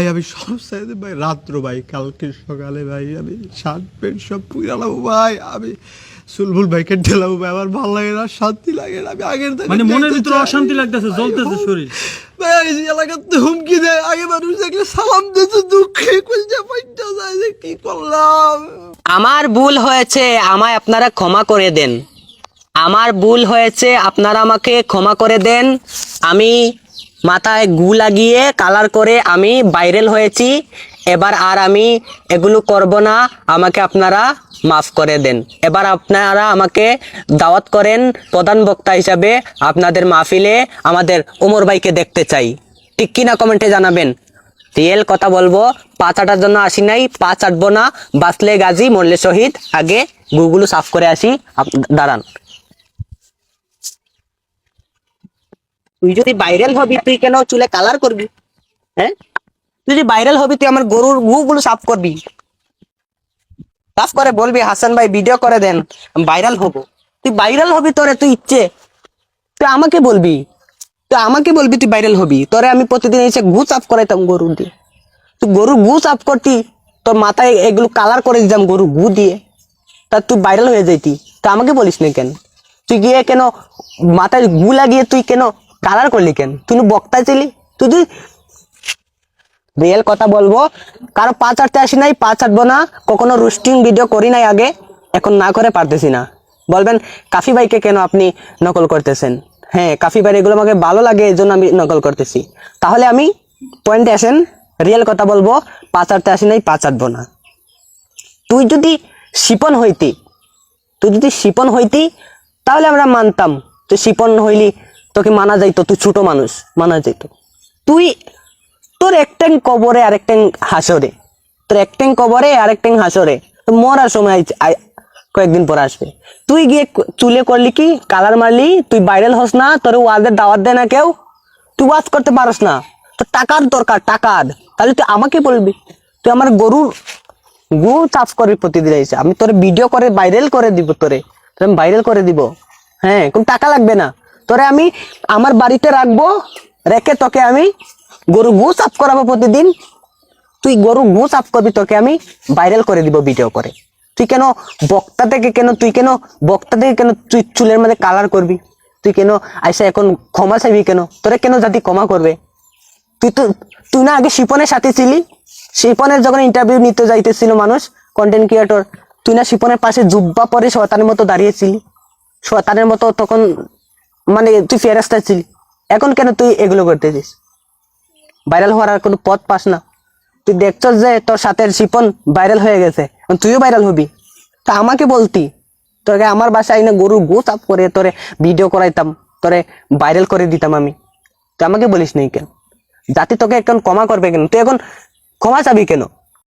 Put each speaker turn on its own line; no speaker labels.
ভাই আমি সব চাইতে ভাই রাত্র ভাই কালকে সকালে ভাই আমি শার্ট প্যান্ট সব পুরালাম ভাই আমি সুলবুল ভাইকে ঢেলাবো ভাই আমার ভালো লাগে না শান্তি লাগে না আমি আগের থেকে
মানে মনের ভিতরে অশান্তি লাগতেছে জ্বলতেছে শরীর।
ভাই এই যে এলাকাতে হুমকি দেয় আগে মানুষ দেখলে সালাম দিতে দুঃখে কইছে পাইটা যায় যে কি করলাম।
আমার ভুল হয়েছে আমায় আপনারা ক্ষমা করে দেন। আমার ভুল হয়েছে আপনারা আমাকে ক্ষমা করে দেন। আমি মাথায় গু লাগিয়ে কালার করে আমি ভাইরাল হয়েছি। এবার আর আমি এগুলো করব না, আমাকে আপনারা মাফ করে দেন। এবার আপনারা আমাকে দাওয়াত করেন প্রধান বক্তা হিসাবে আপনাদের মাহফিলে আমাদের ওমর ভাইকে দেখতে চাই। ঠিক কিনা কমেন্টে জানাবেন। রিয়েল কথা বলব পাঁচ আটার জন্য আসি নাই পাঁচ আটবো না, বাঁচলে গাজী, মরলে শহীদ। আগে গুগুলো সাফ করে আসি দাঁড়ান। তুই যদি ভাইরাল হবি, তুই কেন চুলে কালার করবি? হ্যাঁ? তুই যদি ভাইরাল হবি, তুই আমার গরুর গুগুলো সাফ করবি। সাফ করে বলবি, হাসান ভাই ভিডিও করে দেন ভাইরাল হব। তুই ভাইরাল হবি তোরে, তুই ইচ্ছে। তুই আমাকে বলবি, তুই আমাকে বলবি তুই ভাইরাল হবি। তোরে আমি প্রতিদিন এসে গু সাফ করাইতাম গরু দিয়ে। তুই গরু গু সাফ করতি, তোর মাথায় এগুলো কালার করে দিতাম গরু গু দিয়ে। তা তুই ভাইরাল হয়ে যাইতি। তা আমাকে বলিস না কেন? তুই গিয়ে কেন মাথায় গু লাগিয়ে তুই কেন কালার করলি কেন? তুই বক্তা ছিলি। তুই তুই রিয়েল কথা বলব, কারও পাঁচ আটতে আসি নাই, পাঁচ আটবো না, কখনো রুস্টিং ভিডিও করি নাই আগে, এখন না করে পারতেছি না। বলবেন, কাফি ভাইকে কেন আপনি নকল করতেছেন? হ্যাঁ কাফি ভাই, এগুলো আমাকে ভালো লাগে এই জন্য আমি নকল করতেছি। তাহলে আমি পয়েন্টে আসেন রিয়েল কথা বলব, পাঁচ আটতে আসি নাই, পাঁচ আটবো না। তুই যদি শিপন হইতি, তুই যদি শিপন হইতি, তাহলে আমরা মানতাম তুই শিপন হইলি তোকে মানা যাইতো, তুই ছোট মানুষ, মানা যাইতো। তুই, তোর একটাং কবরে আরেকটাং হাসরে। তোর একটাং কবরে আরেকটাং হাসরে। তো মরার সময় কয়েকদিন পর আসবে। তুই গিয়ে চুলে করলি কি? কালার মারলি? তুই ভাইরাল হস না? তোর ওয়াজের দাওয়াত দেয় না কেউ? তুই ওয়াজ করতে পারস না। তোর টাকার দরকার, টাকার। তাহলে তুই আমাকে বলবি। তুই আমার গরুর গু চাষ করবি প্রতিদিন এসে আমি তোর ভিডিও করে ভাইরাল করে দিব তোরে। তোরে আমি ভাইরাল করে দিব। হ্যাঁ কোন টাকা লাগবে না। তোরে আমি আমার বাড়িতে রাখব, রেখে তোকে আমি গরু গু সাফ করাবো প্রতিদিন। তুই গরু গু সাফ করবি, তোকে আমি ভাইরাল করে দিব ভিডিও করে। তুই কেন বক্তা থেকে কেন, তুই কেন বক্তা থেকে কেন তুই চুলের মধ্যে কালার করবি? তুই কেন আইসা এখন ক্ষমা চাইবি কেন? তোরে কেন জাতি ক্ষমা করবে? তুই তো তুই না আগে শিপনের সাথে ছিলি? শিপনের যখন ইন্টারভিউ নিতে যাইতেছিল মানুষ কন্টেন্ট ক্রিয়েটর তুই না শিপনের পাশে জুব্বা পরে শয়তানের মতো দাঁড়িয়েছিলি শয়তানের মতো তখন মানে তুই ফেরাস্তা ছিলি। এখন কেন তুই এগুলো করতেছিস ভাইরাল হওয়ার আর কোনো পথ পাস না। তুই দেখছস যে তোর সাথে শিপন ভাইরাল হয়ে গেছে। তুইও ভাইরাল হবি। তা আমাকে বলতি, তোকে আমার বাসায় না গরু গো চাপ করে তোরে ভিডিও করাইতাম, তোরে ভাইরাল করে দিতাম আমি। তুই আমাকে বলিস নাই কেন? জাতি তোকে এখন ক্ষমা করবে কেন? তুই এখন ক্ষমা চাবি কেন?